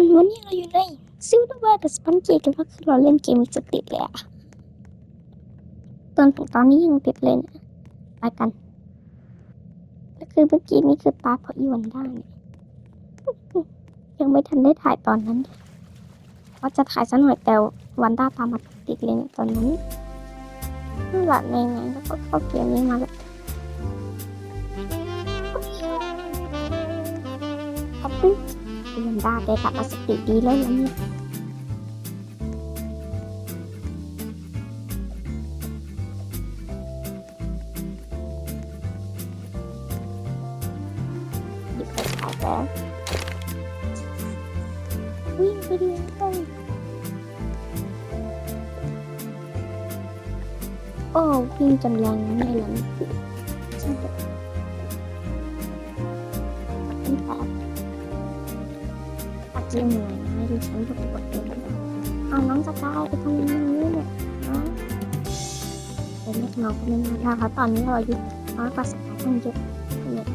คนวันนี้เราอยู่ในซิลเวอร์กับสปันเกตกันว่าคือเราเล่นเกมจะติดเลยอะตอนถึงตอนนี้ยังติดเลยนะไปกันก็คือเมื่อกี้นี่คือตาเพราะอีวันด้ายังไม่ทันได้ถ่ายตอนนั้นว่าจะถ่ายสักหน่อยแต่วันด้าตามมาติดเลยเนี่ยตอนนั้นนั่นแหละในไงแล้วก็เข้าเกมนี้มาแบบขอบคุณ ยนได้ไปกับอสติดีเลยนี่ดิไปแล้ววิ่งไปดีเลยโอ้วิ่งจำแรงไม่หลังใช่ไหมแปด จุบันไม่รู้ฉันจะปวดเองเอาน้องสกายไปทำยังไงเนี่ยนะเป็นเล็กน้องก็ไม่น่ารักเพราะตอนนี้เราอายุน้อยกว่าสกายตั้งเยอะเนี่ย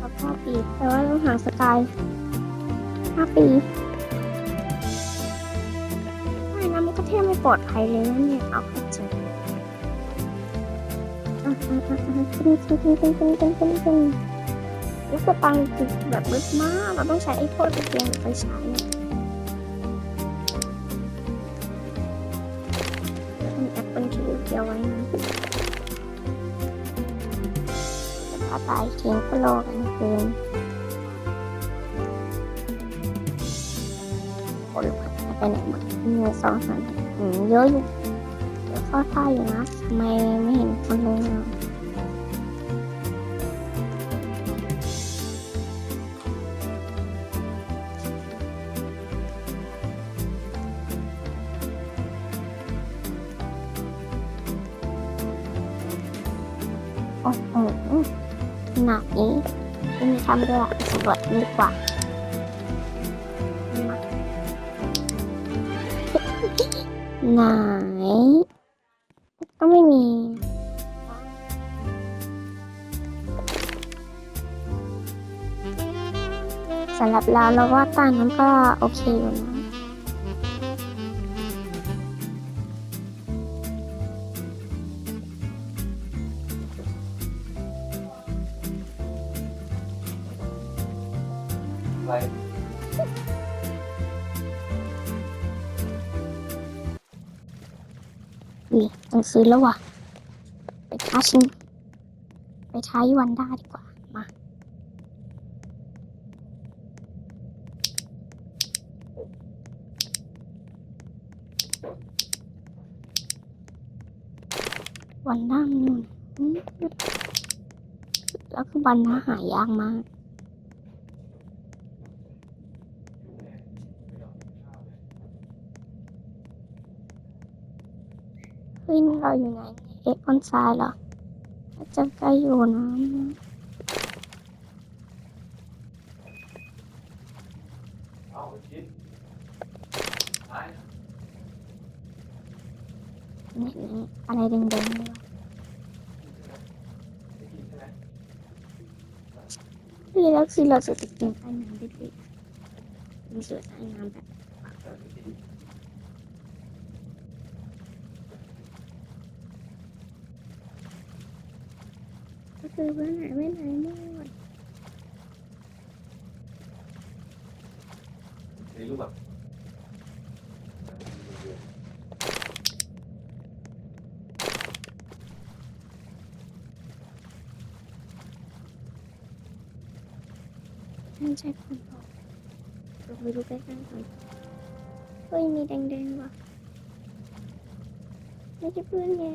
ครับห้าปีแต่ว่าต้องหาสกายห้าปีไม่นะมันก็แทบไม่ปลอดภัยเลยนะเนี่ยเอาเข้าใจอะอะอะอะขึ้นขึ้นขึ้นขึ้นขึ้นขึ้นขึ้น รู้สึกตังติดแบบมืดมาก เราต้องใช้ไอ้พวกตะเกียงไฟฉายเนี่ยมีแอปเปิลคิวเกียวไว้นะพาตายเคียงก็รอกันเกินคนไปไหนหมดมีสองสามเยอะอยู่เยอะเข้าท่าอยู่นะทำไมไม่เห็นคนเลยอะ โอ้โหนาดนี้มีทำด้วยสำรวจดีกว่าไหนก็ไม่มีสำหรับเราเราว่าตานั้นก็โอเคอยู่นะ ไปนี่ต้องซื้อแล้วว่ะ ไปท้าชิง ไปท้ายวันด้าดีกว่า มา วันด้ามันอยู่อืมแล้วคือวันด้าหายากมาก วินเราอยู่ไหนเอ็กออนไซด์เหรอจะใกล้อยู่นะนี่อะไรแดงๆเลยพี่ลักซีเราสุดจริงใต้น้ำดิบๆมีสุดใต้น้ำแบบ เออได้ยินก็คือว่าไหนไม่ไหนหมดได้รู้แบบนั่นใช่คนบอกเราไปดูใกล้ๆก่อนเฮ้ยมีแดงๆว่ะไม่ใช่เพื่อนแย่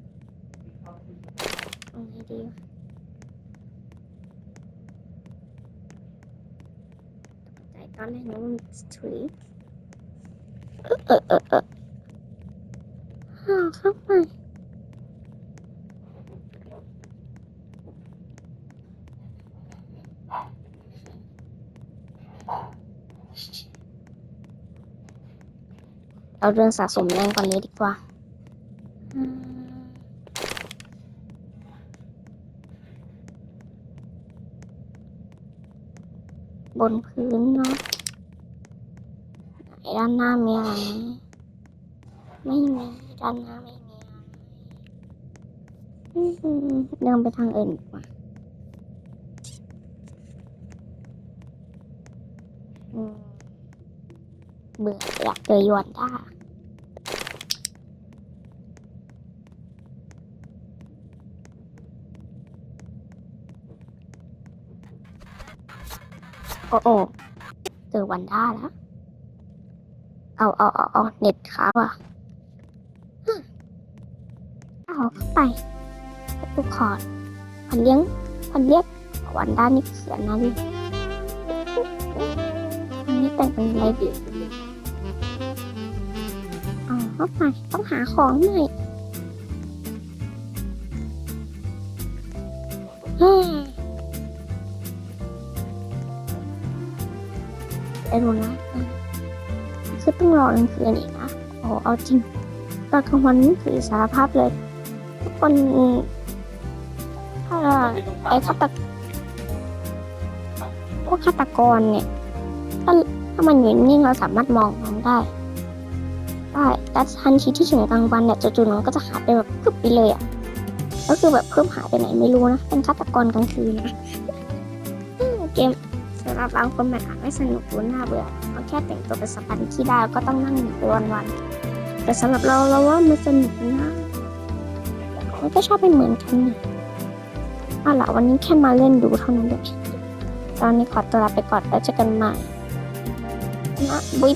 เอาไงดีใจตอนแรกนึกว่ามันสตรีทเออเออเออเออห่าเข้าไปเราเดินสะสมแรงก่อนเลยดีกว่า บนพื้นเนาะไหนด้านหน้ามีอะไรไม่มีด้านหน้าไม่มีอะไรอืมเดินไปทางอื่นดีกว่าเบื่ออยากเจอยวนด้า โอ้โอ้เจอวันด้าแล้ว เอาเอาเอาเอาเน็ตค้างว่ะเอาเข้าไปทุกคอร์ดพันเลี้ยงพันเรียกวันด้านี่เขียนนะดิอันนี้แต่งเป็นอะไรดีเอาเข้าไปต้องหาของหน่อย อืมไอ้รู้นะคือต้องรอกลางคืนอีกนะโอ้เอาจริงตอนกลางวันนี่คือสารภาพเลย ทุกคนถ้าไม่ต้องไอ้ฆาตกพวกฆาตกรเนี่ยถ้าถ้ามันอยู่นิ่งเราสามารถมองมันได้ได้แต่ทันทีที่ถึงกลางวันเนี่ยจู่ๆมันก็จะหายไปแบบพึบไปเลยอะก็คือแบบเพิ่มหายไปไหนไม่รู้นะเป็นฆาตกรกลางคืนนะเกม สำหรับบางคนมันอาจไม่สนุกหรือน่าเบื่อเพราะแค่แต่งตัวเป็นสปันที่ได้แล้วก็ต้องนั่งหนีไปวันๆแต่สำหรับเราเราว่ามันสนุกนะมันก็ชอบไปเหมือนกันนี่เอาล่ะวันนี้แค่มาเล่นดูเท่านั้นเองตอนนี้ขอตัวลาไปก่อนแล้วเจอกันใหม่นะบุ๊ย